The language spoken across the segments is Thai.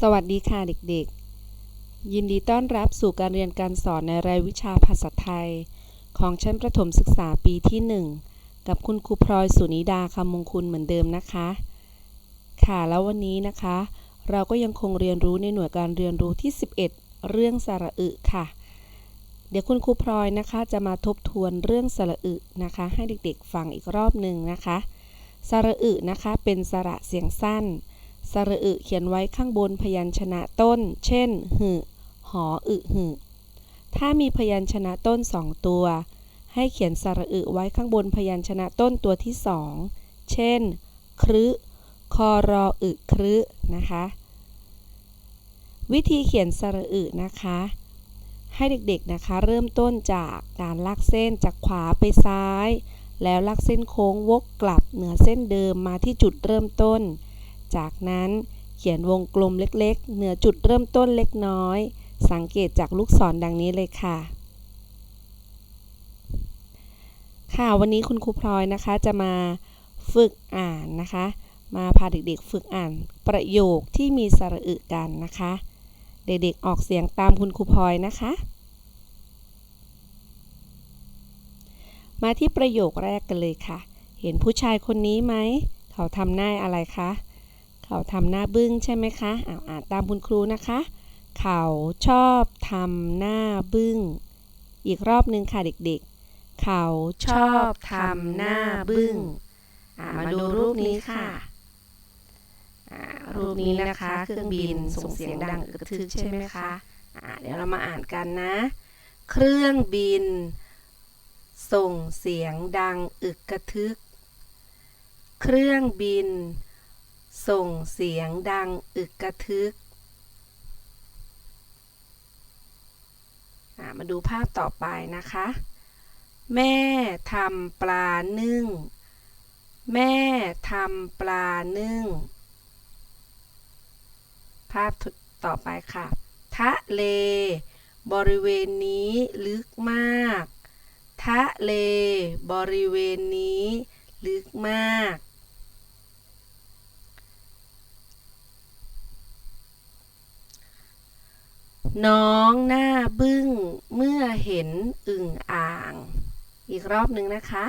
สวัสดีค่ะเด็กๆ ยินดีต้อนรับสู่การเรียนการสอนในรายวิชาภาษาไทย ของชั้นประถมศึกษาปีที่ 1 กับคุณครูพลอยสุนิดาคำมงคุณเหมือนเดิมนะคะ ค่ะแล้ววันนี้นะคะ เราก็ยังคงเรียนรู้ในหน่วยการเรียนรู้ที่ 11 เรื่องสระอึค่ะ เดี๋ยวคุณครูพลอยนะคะจะมาทบทวนเรื่องสระอึนะคะ ให้เด็กๆฟังอีกรอบหนึ่งนะคะ สระอึนะคะเป็นสระเสียงสั้น สระอึเขียนไว้ข้างบนพยัญชนะต้น เช่น หึ หอ อึหึ ถ้ามีพยัญชนะต้นสองตัว ให้เขียนสระอึไว้ข้างบนพยัญชนะต้นตัวที่สอง เช่น ครึ คอรออึครึ นะคะ วิธีเขียนสระอึนะคะ ให้เด็กๆนะคะ เริ่มต้นจากการลากเส้นจากขวาไปซ้าย แล้วลากเส้นโค้งวกกลับเหนือเส้นเดิมมาที่จุดเริ่มต้น จากนั้นเขียนวงกลมเล็กๆ เหนือจุดเริ่มต้นเล็กน้อย สังเกตจากลูกศรดังนี้เลยค่ะ ค่ะวันนี้คุณครูพลอยนะคะจะมาฝึกอ่านนะคะ มาพาเด็กๆฝึกอ่านประโยคที่มีสระอึกันนะคะ เด็กๆออกเสียงตามคุณครูพลอยนะคะ มาที่ประโยคแรกกันเลยค่ะ เห็นผู้ชายคนนี้ไหม เขาทำหน้าอะไรคะ เขาทำหน้าบึ้งใช่ไหมคะอ่าอ่านตามคุณครูนะคะ เขาชอบทำหน้าบึ้ง อีกรอบหนึ่งค่ะเด็กๆ เขาชอบทำหน้าบึ้งอ่ามาดูรูปนี้ค่ะอ่ารูปนี้นะคะเครื่องบินส่งเสียงดังอึกกระทึกใช่ไหมคะอ่าเดี๋ยวเรามาอ่านกันนะ เครื่องบิน ส่งเสียงดังอึกกระทึก เครื่องบิน ส่งเสียงดังอึกกระทึก มาดูภาพต่อไปนะคะ แม่ทำปลานึ่ง แม่ทำปลานึ่ง ภาพต่อไปค่ะ ทะเล บริเวณนี้ลึกมาก ทะเล บริเวณนี้ลึกมาก น้องหน้าบึ้งเมื่อเห็นอึ่งอ่าง อีกรอบหนึ่งนะคะ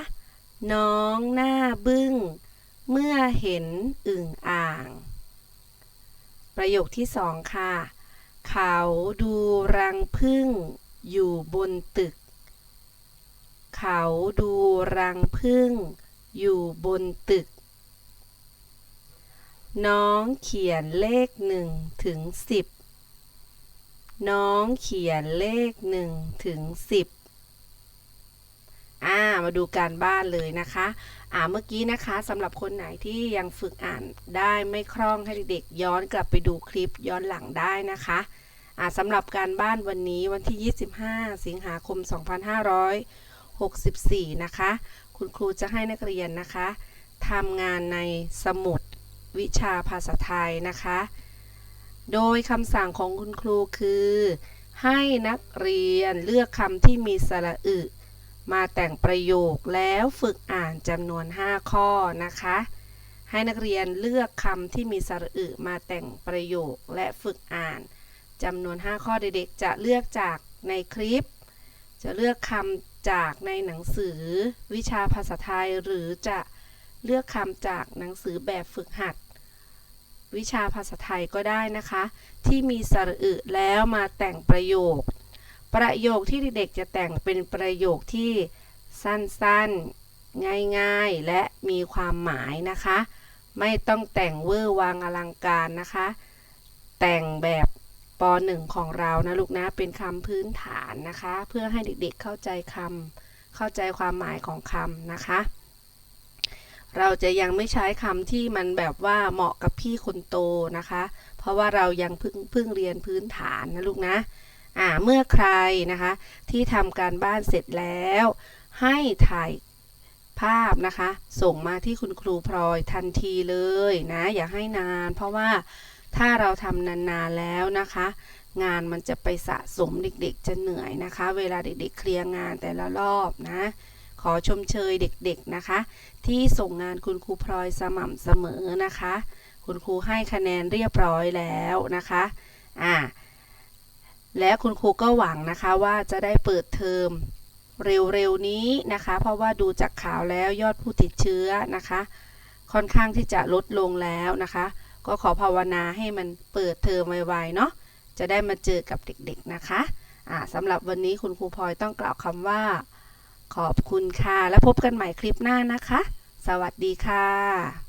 น้องหน้าบึ้งเมื่อเห็นอึ่งอ่าง ประโยคที่สองค่ะ เขาดูรังผึ้งอยู่บนตึก เขาดูรังผึ้งอยู่บนตึก น้องเขียนเลขหนึ่งถึงสิบ น้องเขียนเลขหนึ่งถึงสิบอ่ามาดูการบ้านเลยนะคะ อ่าเมื่อกี้นะคะสำหรับคนไหนที่ยังฝึกอ่านได้ไม่คล่องให้เด็กๆย้อนกลับไปดูคลิปย้อนหลังได้นะคะอ่าสำหรับการบ้านวันนี้วันที่ 25 สิงหาคม 2564 นะคะ คุณครูจะให้นักเรียนนะคะทำงานในสมุดวิชาภาษาไทยนะคะ โดยคำสั่งของคุณครูคือ ให้นักเรียนเลือกคำที่มีสระอึ มาแต่งประโยคแล้วฝึกอ่านจำนวน 5 ข้อนะคะ ให้นักเรียนเลือกคำที่มีสระอึมาแต่งประโยคและฝึกอ่านจำนวน 5 ข้อเด็กๆ จะเลือกจากในคลิป จะเลือกคำจากในหนังสือวิชาภาษาไทยหรือจะเลือกคำจากหนังสือแบบฝึกหัด วิชาภาษาไทยก็ได้นะคะ ที่มีสระอึแล้วมาแต่งประโยค ประโยคที่เด็กๆจะแต่งเป็นประโยคที่สั้นๆ ง่ายๆ และมีความหมายนะคะ ไม่ต้องแต่งเวอร์วางอลังการนะคะ แต่งแบบป .1 ของเรานะลูกนะ เป็นคำพื้นฐานนะคะ เพื่อให้เด็กๆเข้าใจคำเข้าใจความหมายของคำนะคะ เราจะยังไม่ใช้คำที่มันแบบว่าเหมาะกับพี่คนโตนะคะ เพราะว่าเรายังเพิ่งเพิ่งเรียนพื้นฐานนะลูกนะอ่าเมื่อใครนะคะที่ทำการบ้านเสร็จแล้ว ให้ถ่ายภาพนะคะ ส่งมาที่คุณครูพลอยทันทีเลยนะ อย่าให้นาน เพราะว่าถ้าเราทำนานๆแล้วนะคะ งานมันจะไปสะสมเด็กๆ จะเหนื่อยนะคะ เวลาเด็กๆ เคลียร์งานแต่ละรอบนะ อชมเชยเด็กๆนะคะ ที่ส่งงานคุณครูพลอยสม่ำเสมอนะคะ คุณครูให้คะแนนเรียบร้อยแล้วนะคะอ่าและคุณครูก็หวังนะคะว่าจะได้เปิดเทอมเร็วๆนี้นะคะ เพราะว่าดูจากข่าวแล้วยอดผู้ติดเชื้อนะคะ ค่อนข้างที่จะลดลงแล้วนะคะ ก็ขอภาวนาให้มันเปิดเทอมไวๆเนาะจะได้มาเจอกับเด็กๆนะคะอ่าสำหรับวันนี้คุณครูพลอยต้องกล่าวคำว่า ขอบคุณค่ะ แล้วพบกันใหม่คลิปหน้านะคะ สวัสดีค่ะ